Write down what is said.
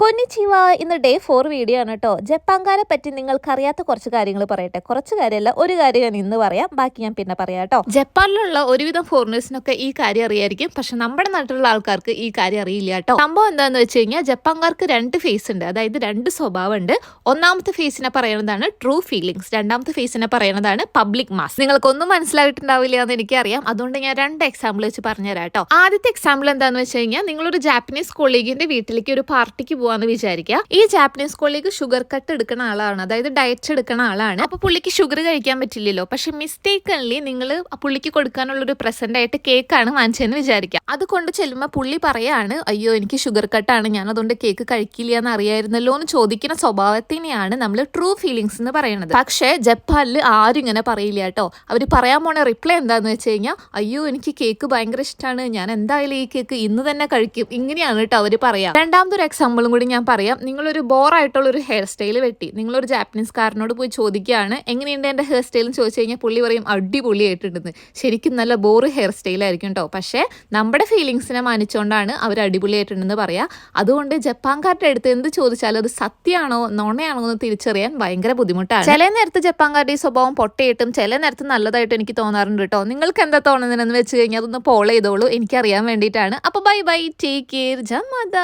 കൊന്നിച്ചിവ ഇന്ന് day four video ആണ് കേട്ടോ ജപ്പാൻകാരെ പറ്റി നിങ്ങൾക്കറിയാത്ത കുറച്ച് കാര്യങ്ങൾ പറയട്ടെ. കുറച്ച് കാര്യമല്ല ഒരു കാര്യം ഞാൻ ഇന്ന് പറയാം. ബാക്കി ഞാൻ പിന്നെ പറയാം കേട്ടോ ജപ്പാനിലുള്ള ഒരുവിധം ഫോറിനേഴ്സിനൊക്കെ ഈ കാര്യം അറിയായിരിക്കും. പക്ഷെ നമ്മുടെ നാട്ടിലുള്ള ആൾക്കാർക്ക് ഈ കാര്യം അറിയില്ല കേട്ടോ സംഭവം എന്താണെന്ന് വെച്ച് കഴിഞ്ഞാൽ ജപ്പാൻകാർക്ക് രണ്ട് ഫേസ് ഉണ്ട്. അതായത് രണ്ട് സ്വഭാവം ഉണ്ട് ഒന്നാമത്തെ ഫേസിനെ പറയുന്നതാണ് ട്രൂ ഫീലിംഗ്സ് രണ്ടാമത്തെ ഫേസിനെ പറയുന്നതാണ് പബ്ലിക് മാസ് നിങ്ങൾക്കൊന്നും മനസ്സിലായിട്ടുണ്ടാവില്ല എന്ന് എനിക്കറിയാം. അതുകൊണ്ട് ഞാൻ രണ്ട് എക്സാമ്പിൾ വെച്ച് പറഞ്ഞുതരാം കേട്ടോ ആദ്യത്തെ എക്സാമ്പിൾ എന്താണെന്ന് വെച്ച് കഴിഞ്ഞാൽ നിങ്ങളൊരു ജാപ്പനീസ് കൊളീഗിന്റെ വീട്ടിലേക്ക് ഒരു പാർട്ടിക്ക് പോവാന്ന് വിചാരിക്കുക ഈ ജാപ്പനീസ് കോളിലേക്ക് ഷുഗർ കട്ട് എടുക്കുന്ന ആളാണ്. അതായത് ഡയറ്റ് എടുക്കുന്ന ആളാണ്. അപ്പൊ പുള്ളിക്ക് ഷുഗർ കഴിക്കാൻ പറ്റില്ലല്ലോ. പക്ഷെ മിസ്റ്റേക്കൺലി നിങ്ങൾ പുള്ളിക്ക് കൊടുക്കാനുള്ള ഒരു പ്രസന്റ് ആയിട്ട് ആണ് വാങ്ങിച്ചതെന്ന് വിചാരിക്കുക അത് കൊണ്ട് ചെല്ലുമ്പോൾ പുള്ളി പറയാണ് അയ്യോ എനിക്ക് ഷുഗർ കട്ടാണ് ഞാൻ അതുകൊണ്ട് കേക്ക് കഴിക്കില്ല എന്ന് അറിയായിരുന്നല്ലോ എന്ന് ചോദിക്കുന്ന സ്വഭാവത്തിനെയാണ് നമ്മൾ ട്രൂ ഫീലിങ്സ് എന്ന് പറയുന്നത് പക്ഷേ ജപ്പാനിൽ ആരും ഇങ്ങനെ പറയില്ല കേട്ടോ. അവർ പറയാൻ പോണ റിപ്ലൈ എന്താന്ന് വെച്ച് കഴിഞ്ഞാൽ അയ്യോ എനിക്ക് കേക്ക് ഭയങ്കര ഇഷ്ടമാണ് ഞാൻ എന്തായാലും ഈ കേക്ക് ഇന്ന് തന്നെ കഴിക്കും. ഇങ്ങനെയാണ് കേട്ടോ അവർ പറയാം. രണ്ടാമതൊരു എക്സാമ്പിളും കൂടി ഞാൻ പറയാം. നിങ്ങളൊരു ബോറായിട്ടുള്ള ഒരു ഹെയർ സ്റ്റൈൽ വെട്ടി. നിങ്ങളൊരു ജാപ്പനീസ് കാരനോട് പോയി ചോദിക്കുകയാണ് എങ്ങനെയുണ്ട് എന്റെ ഹെയർ സ്റ്റൈൽ എന്ന് ചോദിച്ചു കഴിഞ്ഞാൽ പുള്ളി പറയും അടിപൊളി അടിപൊളിയായിട്ടുണ്ടെന്ന് ശരിക്കും നല്ല ബോറ് ഹെയർ സ്റ്റൈലായിരിക്കും കേട്ടോ പക്ഷേ നമ്മുടെ ഫീലിങ്സിനെ മാനിച്ചുകൊണ്ടാണ് അവർ അടിപൊളി അടിപൊളിയായിട്ടുണ്ടെന്ന് പറയാം. അതുകൊണ്ട് ജപ്പാൻകാരുടെ അടുത്ത് എന്ത് ചോദിച്ചാലും അത് സത്യമാണോ നോണയാണോ എന്ന് തിരിച്ചറിയാൻ ഭയങ്കര ബുദ്ധിമുട്ടാണ്. ചില നേരത്ത് ജപ്പാൻകാരുടെ ഈ സ്വഭാവം പൊട്ടയിട്ടും ചില നേരത്ത് നല്ലതായിട്ട് എനിക്ക് തോന്നാറുണ്ട് കേട്ടോ നിങ്ങൾക്ക് എന്താ തോന്നുന്നതെന്ന് വെച്ച് കഴിഞ്ഞാൽ അതൊന്ന് പോൾ ചെയ്തോളൂ. എനിക്കറിയാൻ വേണ്ടിയിട്ടാണ്. അപ്പോൾ ബൈ ബൈ ടേക്ക് കെയർ ജമ്മദ